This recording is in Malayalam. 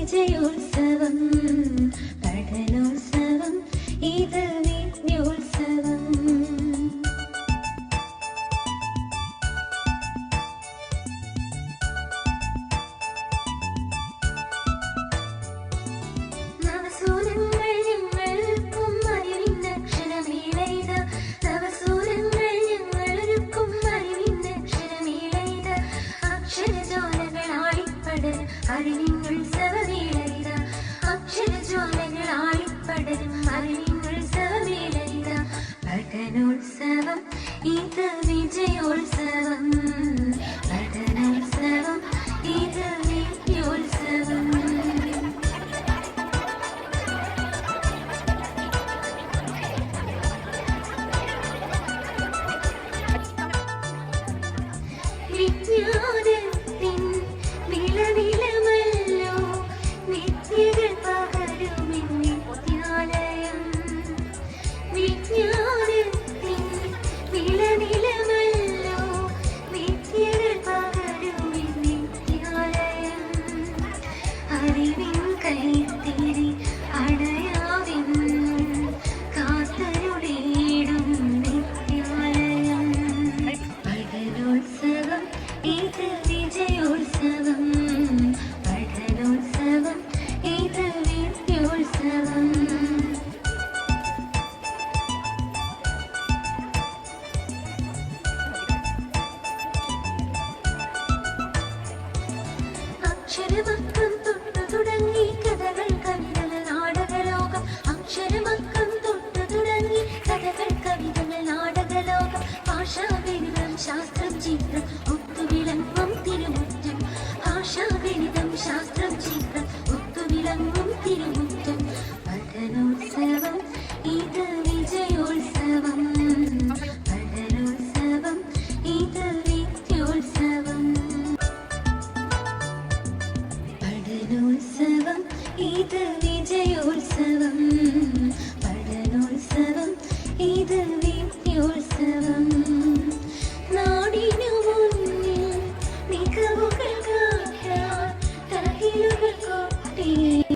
വിജയോത്സവം പഠനോത്സവം ഇത് പഠനോത്സവം ഇത് കൈത്തിരി അടയാവിൻ കാത്തരുടേടും നിത്യാലയം. പഠനോത്സവം ഇത് വിജയോത്സവം. പഠനോത്സവം ഇത് വിദ്യോത്സവം അക്ഷരമക്കം ഇത് വിജയോത്സവം പഠനോത്സവം ഇത് വിദ്യോത്സവം നാടിനു മുന്നിൽ മികവുകൾ കാട്ടാൻ തകിലുകൾ കൊട്ടി